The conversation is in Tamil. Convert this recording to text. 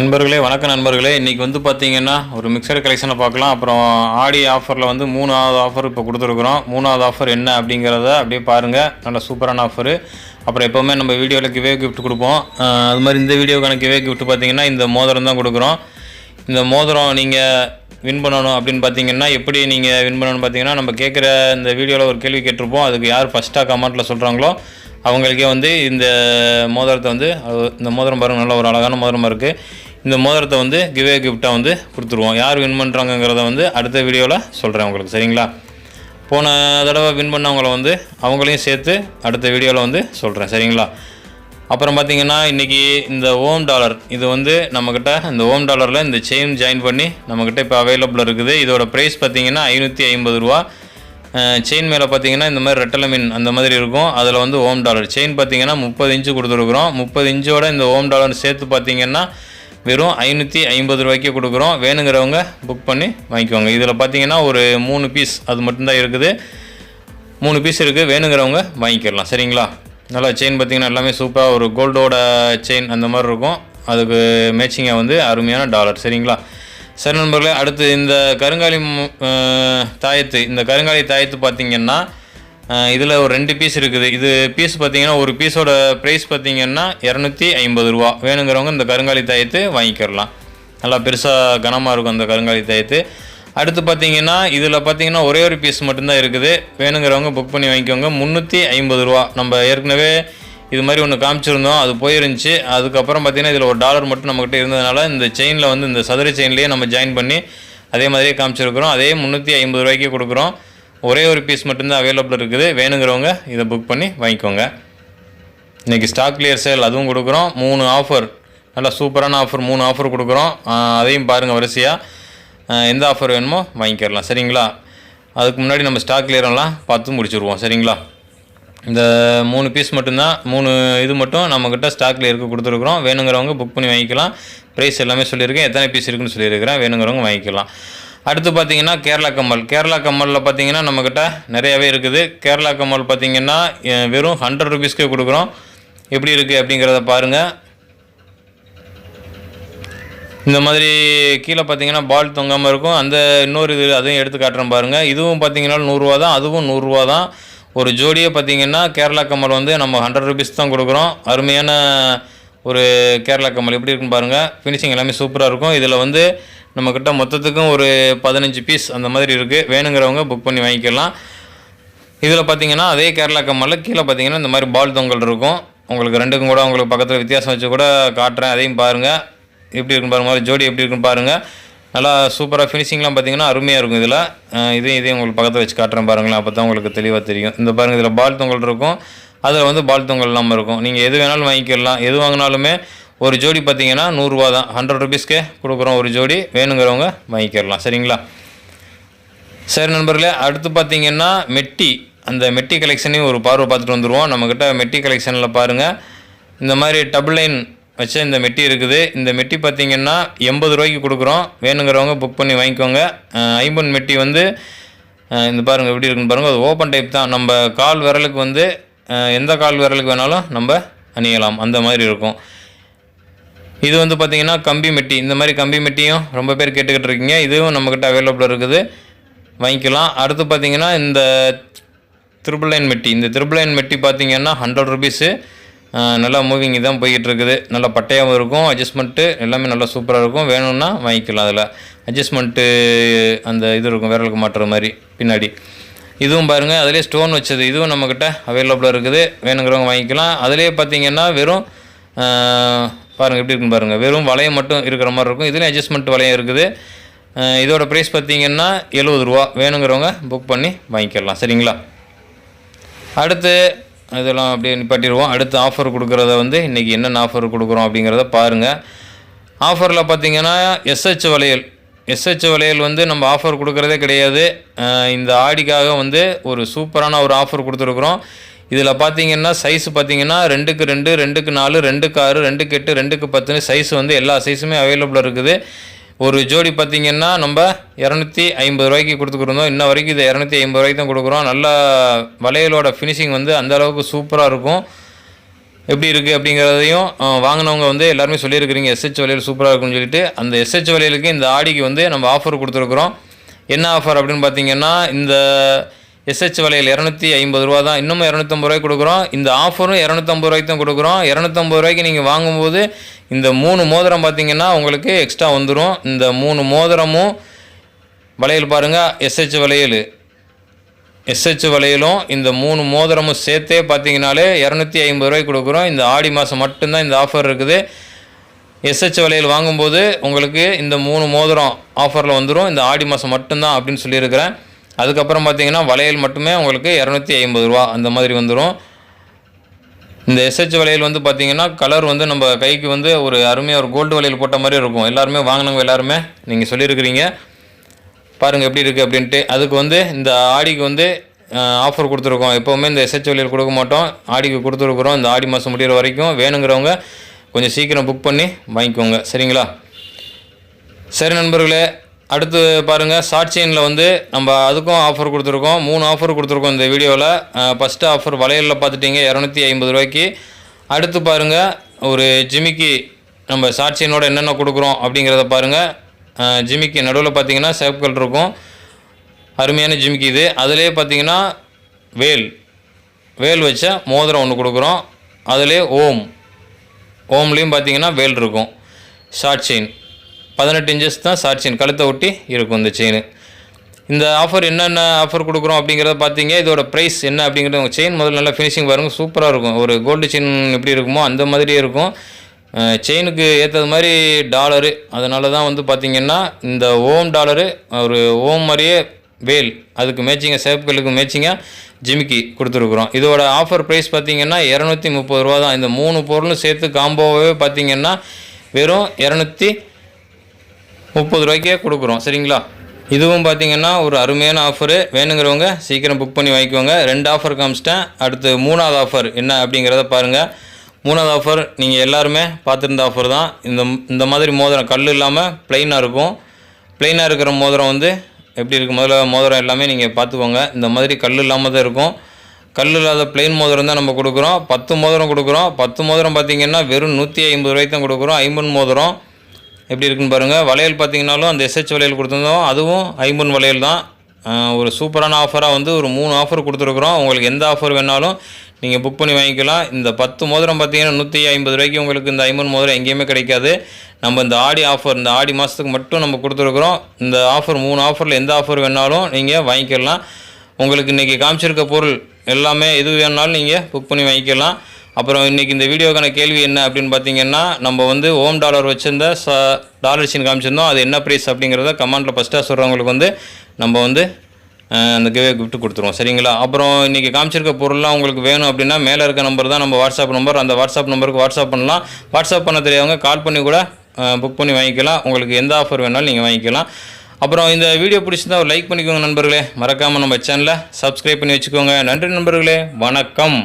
நண்பர்களே வணக்கம் நண்பர்களே. இன்றைக்கி வந்து பார்த்தீங்கன்னா ஒரு மிக்சர் கலெக்ஷனை பார்க்கலாம். அப்புறம் ஆடி ஆஃபரில் வந்து மூணாவது ஆஃபர் இப்போ கொடுத்துருக்குறோம். மூணாவது ஆஃபர் என்ன அப்படிங்கிறத அப்படியே பாருங்கள் நல்ல சூப்பரான ஆஃபரு அப்புறம் எப்போவுமே நம்ம வீடியோவில் கிவே கிஃப்ட் கொடுப்போம். அது மாதிரி இந்த வீடியோக்கான கிவே கிஃப்ட் பார்த்தீங்கன்னா இந்த மோதிரம் தான் கொடுக்குறோம். இந்த மோதிரம் நீங்கள் வின் பண்ணணும் அப்படின்னு பார்த்தீங்கன்னா எப்படி நீங்கள் வின் பண்ணணும்னு பார்த்தீங்கன்னா நம்ம கேட்குற இந்த வீடியோவில் ஒரு கேள்வி கேட்டிருப்போம். அதுக்கு யார் ஃபஸ்ட்டாக கமெண்ட்டில் சொல்கிறாங்களோ அவங்களுக்கே வந்து இந்த மோதிரத்தை வந்து இந்த மோதிரம் பாருங்கள் நல்ல ஒரு அழகான மோதிரமாக இருக்குது இந்த மோதிரத்தை வந்து கிவே கிஃப்டாக வந்து கொடுத்துருவோம். யார் வின் பண்ணுறாங்கங்கிறத வந்து அடுத்த வீடியோவில் சொல்கிறேன் உங்களுக்கு. சரிங்களா? போன தடவை வின் பண்ணவங்கள வந்து அவங்களையும் சேர்த்து அடுத்த வீடியோவில் வந்து சொல்கிறேன் சரிங்களா? அப்புறம் பார்த்தீங்கன்னா இன்றைக்கி இந்த ஓம் டாலர் இது வந்து நம்மக்கிட்ட இந்த ஓம் டாலரில் இந்த செயின் ஜாயின் பண்ணி நம்மக்கிட்ட இப்போ அவைலபிள் இருக்குது. இதோட ப்ரைஸ் பார்த்தீங்கன்னா ஐநூற்றி ஐம்பது ரூபா. செயின் மேலே பார்த்தீங்கன்னா இந்த மாதிரி ரெட்டலமின் அந்த மாதிரி இருக்கும். அதில் வந்து ஓம் டாலர். செயின் பார்த்தீங்கன்னா முப்பது இன்ச்சு கொடுத்துருக்குறோம். முப்பது இன்ச்சோட இந்த ஓம் டாலர் சேர்த்து பார்த்தீங்கன்னா வெறும் ஐநூற்றி ஐம்பது ரூபாய்க்கு கொடுக்குறோம். வேணுங்கிறவங்க புக் பண்ணி வாங்கிக்குவாங்க இதில் பார்த்தீங்கன்னா ஒரு மூணு பீஸ் அது மட்டும்தான் இருக்குது. மூணு பீஸ் இருக்குது வேணுங்கிறவங்க வாங்கிக்கிடலாம் சரிங்களா? நல்லா செயின் பார்த்தீங்கன்னா எல்லாமே சூப்பராக ஒரு கோல்டோட செயின் அந்த மாதிரி இருக்கும். அதுக்கு மேட்சிங்காக வந்து அருமையான டாலர் சரிங்களா? சரி நண்பர்களே அடுத்து இந்த கருங்காலி தாயத்து. இந்த கருங்காலி தாயத்து பார்த்திங்கன்னா இதில் ஒரு ரெண்டு பீஸ் இருக்குது. இது பீஸ் பார்த்தீங்கன்னா ஒரு பீஸோட ப்ரைஸ் பார்த்தீங்கன்னா இரநூத்தி ஐம்பது ரூபா. வேணுங்கிறவங்க இந்த கருங்காலி தாயத்து வாங்கிக்கிடலாம். நல்லா பெருசாக கனமாக இருக்கும் அந்த கருங்காலி தாயத்து. அடுத்து பார்த்தீங்கன்னா இதில் பார்த்தீங்கன்னா ஒரே ஒரு பீஸ் மட்டும்தான் இருக்குது. வேணுங்கிறவங்க புக் பண்ணி வாங்கிக்கோங்க. முந்நூற்றி ஐம்பது ரூபா. நம்ம ஏற்கனவே இது மாதிரி ஒன்று காமிச்சிருந்தோம். அது போயிருந்துச்சு. அதுக்கப்புறம் பார்த்தீங்கன்னா இதில் ஒரு டாலர் மட்டும் நம்மக்கிட்ட இருந்ததுனால இந்த செயினில் வந்து இந்த சதுர செயின்லேயே நம்ம ஜாயின் பண்ணி அதே மாதிரியே காமிச்சிருக்கிறோம். அதே முந்நூற்றி ஐம்பது ரூபாய்க்கு கொடுக்குறோம். ஒரே ஒரு பீஸ் மட்டும்தான் அவைலபிள் இருக்குது. வேணுங்கிறவங்க இதை புக் பண்ணி வாங்கிக்கோங்க. இன்றைக்கி ஸ்டாக் கிளியர் சேல் அதுவும் கொடுக்குறோம். மூணு ஆஃபர் நல்லா சூப்பரான ஆஃபர் மூணு ஆஃபர் கொடுக்குறோம். அதையும் பாருங்கள் வரிசையாக எந்த ஆஃபர் வேணுமோ வாங்கிக்கிறலாம். சரிங்களா? அதுக்கு முன்னாடி நம்ம ஸ்டாக் கிளியரெல்லாம் பார்த்து முடிச்சிருவோம். சரிங்களா? இந்த மூணு பீஸ் மட்டும்தான் மூணு இது மட்டும் நம்மக்கிட்ட ஸ்டாக்ல இருக்க கொடுத்துருக்குறோம். வேணுங்கிறவங்க புக் பண்ணி வாங்கிக்கலாம். ப்ரைஸ் எல்லாமே சொல்லியிருக்கேன். எத்தனை பீஸ் இருக்குன்னு சொல்லியிருக்கிறேன். வேணுங்கிறவங்க வாங்கிக்கலாம். அடுத்து பார்த்தீங்கன்னா கேரளா கம்மல். கேரளா கம்மலில் பார்த்தீங்கன்னா நம்மக்கிட்ட நிறையாவே இருக்குது. கேரளா கம்மல் பார்த்தீங்கன்னா வெறும் ஹண்ட்ரட் ருபீஸ்க்கே கொடுக்குறோம். எப்படி இருக்குது அப்படிங்கிறத பாருங்கள் இந்த மாதிரி கீழே பார்த்தீங்கன்னா பால் தொங்காமல் இருக்கும். அந்த இன்னொரு இது அதையும் எடுத்து காட்டுறேன் பாருங்கள் இதுவும் பார்த்தீங்கன்னா நூறுரூவா தான். அதுவும் நூறுரூவா தான். ஒரு ஜோடியே பார்த்தீங்கன்னா கேரளா கம்மல் வந்து நம்ம ஹண்ட்ரட் ருபீஸ் தான் கொடுக்குறோம். அருமையான ஒரு கேரளா கம்மல். எப்படி இருக்குன்னு பாருங்கள் ஃபினிஷிங் எல்லாமே சூப்பராக இருக்கும். இதில் வந்து நம்மக்கிட்ட மொத்தத்துக்கும் ஒரு பதினஞ்சு பீஸ் அந்த மாதிரி இருக்குது வேணுங்கிறவங்க புக் பண்ணி வாங்கிக்கலாம். இதில் பார்த்தீங்கன்னா அதே கேரளா கம்மலில் கீழே பார்த்தீங்கன்னா இந்த மாதிரி பால் தொங்கல் இருக்கும். உங்களுக்கு ரெண்டுக்கும் கூட உங்களுக்கு பக்கத்தில் வித்தியாசம் வச்சு கூட காட்டுறேன். அதையும் பாருங்கள் எப்படி இருக்குன்னு பாருங்கள் மாதிரி ஜோடி எப்படி இருக்குன்னு பாருங்கள் நல்லா சூப்பராக ஃபினிஷிங்லாம் பார்த்தீங்கன்னா அருமையாக இருக்கும் இதில். இதையும் இதையும் உங்களுக்கு பக்கத்தில் வச்சு காட்டுறேன் பாருங்களேன். அப்போ தான் உங்களுக்கு தெளிவாக தெரியும். இந்த பாருங்கள் இதில் பால் தொங்கல் இருக்கும். அதில் வந்து பால் தொங்கல் இல்லாமல் இருக்கும். நீங்கள் எது வேணாலும் வாங்கிக்கலாம். எது வாங்கினாலுமே ஒரு ஜோடி பார்த்தீங்கன்னா நூறுரூவா தான். ஹண்ட்ரட் ருபீஸ்க்கு கொடுக்குறோம் ஒரு ஜோடி. வேணுங்கிறவங்க வாங்கிக்கிடலாம் சரிங்களா? சரி நண்பர்களே அடுத்து பார்த்தீங்கன்னா மெட்டி. அந்த மெட்டி கலெக்ஷனையும் ஒரு பார்வை பார்த்துட்டு வந்துடுவோம் நம்மக்கிட்ட மெட்டி கலெக்ஷனில் பாருங்கள் இந்த மாதிரி டபுள் லைன் வச்ச இந்த மெட்டி இருக்குது. இந்த மெட்டி பார்த்திங்கன்னா எண்பது ரூபாய்க்கு கொடுக்குறோம். வேணுங்கிறவங்க புக் பண்ணி வாங்கிக்கோங்க. ஐம்பன் மெட்டி வந்து இந்த பாருங்கள் எப்படி இருக்குன்னு பாருங்கள் அது ஓப்பன் டைப் தான். நம்ம கால் விரலுக்கு வந்து எந்த கால் விரலுக்கு வேணாலும் நம்ம அணியலாம். அந்த மாதிரி இருக்கும். இது வந்து பார்த்தீங்கன்னா கம்பி மெட்டி. இந்த மாதிரி கம்பி மெட்டியும் ரொம்ப பேர் கேட்டுக்கிட்டு இருக்கீங்க. இதுவும் நம்மக்கிட்ட அவைலபிள் இருக்குது. வாங்கிக்கலாம். அடுத்து பார்த்தீங்கன்னா இந்த த்ரிபிள் லைன் மெட்டி. இந்த த்ரிபிள் லைன் மெட்டி பார்த்தீங்கன்னா ஹண்ட்ரட் ருபீஸு நல்லா மூவிங் தான் போய்கிட்டு இருக்குது. நல்லா பட்டையாகவும் இருக்கும். அட்ஜஸ்ட்மெண்ட்டு எல்லாமே நல்லா சூப்பராக இருக்கும். வேணும்னா வாங்கிக்கலாம் அதில். அட்ஜஸ்ட்மெண்ட்டு அந்த இது இருக்கும். விரலுக்கு மாட்டுற மாதிரி பின்னாடி. இதுவும் பாருங்கள் அதிலே ஸ்டோன் வச்சது. இதுவும் நம்மக்கிட்ட அவைலபிளாக இருக்குது. வேணுங்கிறவங்க வாங்கிக்கலாம். அதிலே பார்த்தீங்கன்னா வெறும் பாருங்கள் எப்படி இருக்குன்னு பாருங்கள் வெறும் வளையம் மட்டும் இருக்கிற மாதிரி இருக்கும். இதுலேயும் அட்ஜஸ்ட்மெண்ட் வளையம் இருக்குது. இதோட ப்ரைஸ் பார்த்தீங்கன்னா எழுபது ரூபா. வேணுங்கிறவங்க புக் பண்ணி வாங்கிக்கலாம். சரிங்களா? அடுத்து இதெல்லாம் அப்படியே நிப்பாட்டிடுவோம். அடுத்து ஆஃபர் கொடுக்குறத வந்து இன்றைக்கி என்னென்ன ஆஃபர் கொடுக்குறோம் அப்படிங்கிறத பாருங்கள் ஆஃபரில் பார்த்தீங்கன்னா எஸ்ஹெச் வளையல். எஸ்ஹெச் வளையல் வந்து நம்ம ஆஃபர் கொடுக்குறதே கிடையாது. இந்த ஆடிக்காக வந்து ஒரு சூப்பரான ஒரு ஆஃபர் கொடுத்துருக்குறோம். இதில் பார்த்தீங்கன்னா சைஸ் பார்த்தீங்கன்னா ரெண்டுக்கு ரெண்டு ரெண்டுக்கு நாலு ரெண்டுக்கு ஆறு ரெண்டுக்கு எட்டு ரெண்டுக்கு பத்துன்னு சைஸ் வந்து எல்லா சைஸுமே அவைலபிளாக இருக்குது. ஒரு ஜோடி பார்த்தீங்கன்னா நம்ம இரநூத்தி ஐம்பது ரூபாய்க்கு கொடுத்துக்கிருந்தோம். இன்ன வரைக்கும் இது இரநூத்தி ஐம்பது ரூபாய்க்கு தான் கொடுக்குறோம். நல்லா வளையலோட ஃபினிஷிங் வந்து அந்த அளவுக்கு சூப்பராக இருக்கும். எப்படி இருக்குது அப்படிங்கிறதையும் வாங்கினவங்க வந்து எல்லாருமே சொல்லியிருக்கிறீங்க. எஸ்ஹெச் வளையல் சூப்பராக இருக்குன்னு சொல்லிட்டு. அந்த எஸ்ஹெச் வளையலுக்கு இந்த ஆடிக்கு வந்து நம்ம ஆஃபர் கொடுத்துருக்குறோம். என்ன ஆஃபர் அப்படின்னு பார்த்தீங்கன்னா இந்த எஸ்ஹெச் வளையல் இரநூத்தி ஐம்பது ரூபா தான். இன்னமும் இரநூத்தம்பது ரூபாய்க்கு கொடுக்குறோம். இந்த ஆஃபரும் இரநூத்தம்பது ரூபாய்க்கு தான் கொடுக்குறோம். இரநூத்தம்பது ரூபாய்க்கு நீங்கள் வாங்கும்போது இந்த மூணு மோதிரம் பார்த்தீங்கன்னா உங்களுக்கு எக்ஸ்ட்ரா வந்துடும் இந்த மூணு மோதிரமும் வளையல் பாருங்கள் எஸ்ஹெச் வளையல் எஸ்ஹெச் வளையலும் இந்த மூணு மோதிரமும் சேர்த்தே பார்த்தீங்கனாலே இரநூத்தி ஐம்பது ரூபாய்க்கு கொடுக்குறோம். இந்த ஆடி மாதம் மட்டும்தான் இந்த ஆஃபர் இருக்குது. எஸ்ஹெச் வளையல் வாங்கும்போது உங்களுக்கு இந்த மூணு மோதிரம் ஆஃபரில் வந்துடும் இந்த ஆடி மாதம் மட்டும்தான் அப்படின்னு சொல்லியிருக்கிறேன். அதுக்கப்புறம் பார்த்தீங்கன்னா வளையல் மட்டுமே உங்களுக்கு இரநூத்தி ஐம்பது ரூபா அந்த மாதிரி வந்துடும் இந்த எஸ்ஹெச் வளையல் வந்து பார்த்தீங்கன்னா கலர் வந்து நம்ம கைக்கு வந்து ஒரு அருமையாக ஒரு கோல்டு வளையல் போட்ட மாதிரி இருக்கும். எல்லாருமே வாங்கினவங்க எல்லாருமே நீங்கள் சொல்லியிருக்கிறீங்க. பாருங்கள் எப்படி இருக்குது அப்படின்ட்டு. அதுக்கு வந்து இந்த ஆடிக்கு வந்து ஆஃபர் கொடுத்துருக்கோம். எப்போவுமே இந்த எஸ்ஹெச் வழியில் கொடுக்க மாட்டோம். ஆடிக்கு கொடுத்துருக்குறோம். இந்த ஆடி மாதம் முடிகிற வரைக்கும் வேணுங்கிறவங்க கொஞ்சம் சீக்கிரம் புக் பண்ணி வாங்கிக்கோங்க. சரிங்களா? சரி நண்பர்களே அடுத்து பாருங்கள் ஷார்ட் செயினில் வந்து நம்ம அதுக்கும் ஆஃபர் கொடுத்துருக்கோம். மூணு ஆஃபர் கொடுத்துருக்கோம் இந்த வீடியோவில் ஃபஸ்ட்டு ஆஃபர் வளையலில் பார்த்துட்டிங்க இரநூத்தி ஐம்பது ரூபாய்க்கு. அடுத்து பாருங்கள் ஒரு ஜிமிக்கி நம்ம ஷார்ட் செயினோட என்னென்ன கொடுக்குறோம் அப்படிங்கிறத பாருங்கள் ஜிமிக்கி நடுவில் பார்த்தீங்கன்னா சேப் கல் இருக்கும். அருமையான ஜிமிக்கி இது. அதிலே பார்த்தீங்கன்னா வேல். வேல் வச்ச மோதிரம் ஒன்று கொடுக்குறோம். அதிலே ஓம். ஓம்லேயும் பார்த்தீங்கன்னா வேல் இருக்கும். ஷார்ட் செயின் பதினெட்டு இன்ச்சஸ் தான் சார் செயின் கழுத்தை ஒட்டி இருக்கும் இந்த செயின் இந்த ஆஃபர் என்னென்ன ஆஃபர் கொடுக்குறோம் அப்படிங்கிறத பார்த்தீங்க. இதோட ப்ரைஸ் என்ன அப்படிங்கிறது உங்கள் செயின் முதல்ல நல்லா ஃபினிஷிங் பாருங்கள் சூப்பராக இருக்கும். ஒரு கோல்டு செயின் எப்படி இருக்குமோ அந்த மாதிரியே இருக்கும். செயினுக்கு ஏற்றது மாதிரி டாலரு அதனால தான் வந்து பார்த்திங்கன்னா இந்த ஓம் டாலரு ஒரு ஓம் மாதிரியே வேல். அதுக்கு மேட்சிங்காக சேப்புகளுக்கு மேட்சிங்காக ஜிமிக்கி கொடுத்துருக்குறோம். இதோட ஆஃபர் ப்ரைஸ் பார்த்தீங்கன்னா இரநூத்தி முப்பது ரூபா தான். இந்த மூணு பொருளும் சேர்த்து காம்போவே பார்த்தீங்கன்னா வெறும் இரநூத்தி முப்பது ரூபாய்க்கே கொடுக்குறோம் சரிங்களா? இதுவும் பார்த்தீங்கன்னா ஒரு அருமையான ஆஃபரு வேணுங்கிறவங்க சீக்கிரம் புக் பண்ணி வாங்கிக்கோங்க. ரெண்டு ஆஃபர் காமிச்சிட்டேன். அடுத்து மூணாவது ஆஃபர் என்ன அப்படிங்கிறத பாருங்கள் மூணாவது ஆஃபர் நீங்கள் எல்லாருமே பார்த்துருந்த ஆஃபர் தான். இந்த இந்த மாதிரி மோதிரம் கல் இல்லாமல் ப்ளைனாக இருக்கும். ப்ளைனாக இருக்கிற மோதிரம் வந்து எப்படி இருக்குது முதல்ல மோதிரம் எல்லாமே நீங்கள் பார்த்துக்கோங்க. இந்த மாதிரி கல் இல்லாமல் தான் இருக்கும். கல் இல்லாத பிளெயின் மோதிரம் தான் நம்ம கொடுக்குறோம். பத்து மோதிரம் கொடுக்குறோம். பத்து மோதிரம் பார்த்தீங்கன்னா வெறும் நூற்றி ஐம்பது ரூபாய்க்கு தான் கொடுக்குறோம். ஐம்பன் மோதிரம். எப்படி இருக்குன்னு பாருங்கள் வளையல் பார்த்தீங்கன்னாலும் அந்த எஸ்ஹெச் வளையல் கொடுத்துருந்தோம். அதுவும் ஐம்பன் வளையல் தான். ஒரு சூப்பரான ஆஃபராக வந்து ஒரு மூணு ஆஃபர் கொடுத்துருக்குறோம். உங்களுக்கு எந்த ஆஃபர் வேணாலும் நீங்கள் புக் பண்ணி வாங்கிக்கலாம். இந்த பத்து மோதிரம் பார்த்தீங்கன்னா நூற்றி ஐம்பது ரூபாய்க்கு உங்களுக்கு இந்த ஐம்பது மோதிரம் எங்கேயுமே கிடைக்காது. நம்ம இந்த ஆடி ஆஃபர் இந்த ஆடி மாதத்துக்கு மட்டும் நம்ம கொடுத்துருக்குறோம். இந்த ஆஃபர் மூணு ஆஃபரில் எந்த ஆஃபர் வேணாலும் நீங்கள் வாங்கிக்கலாம். உங்களுக்கு இன்றைக்கி காமிச்சிருக்க பொருள் எல்லாமே எது வேணாலும் நீங்கள் புக் பண்ணி வாங்கிக்கலாம். அப்புறம் இன்றைக்கி இந்த வீடியோக்கான கேள்வி என்ன அப்படின்னு பார்த்தீங்கன்னா நம்ம வந்து ஓம் டாலர் வச்சுருந்த ச டாலர் சீன் காமிச்சிருந்தோம். அது என்ன ப்ரைஸ் அப்படிங்கிறத கமெண்ட்டில் ஃபஸ்ட்டாக சொல்கிறவங்களுக்கு வந்து நம்ம வந்து அந்த கிவே கிஃப்ட் கொடுத்துருவோம். சரிங்களா? அப்புறம் இன்றைக்கி காமிச்சிருக்க பொருள்லாம் உங்களுக்கு வேணும் அப்படின்னா மேலே இருக்க நம்பர் தான் நம்ம வாட்ஸ்அப் நம்பர் அந்த வாட்ஸ்அப் நம்பருக்கு வாட்ஸ்அப் பண்ணலாம். வாட்ஸ்அப் பண்ண தெரியாதவங்க கால் பண்ணி கூட புக் பண்ணி வாங்கிக்கலாம். உங்களுக்கு எந்த ஆஃபர் வேணாலும் நீங்கள் வாங்கிக்கலாம். அப்புறம் இந்த வீடியோ பிடிச்சிருந்தா ஒரு லைக் பண்ணிக்கோங்க நண்பர்களே. மறக்காமல் நம்ம சேனலை சப்ஸ்கிரைப் பண்ணி வச்சுக்கோங்க. நன்றி நண்பர்களே. வணக்கம்.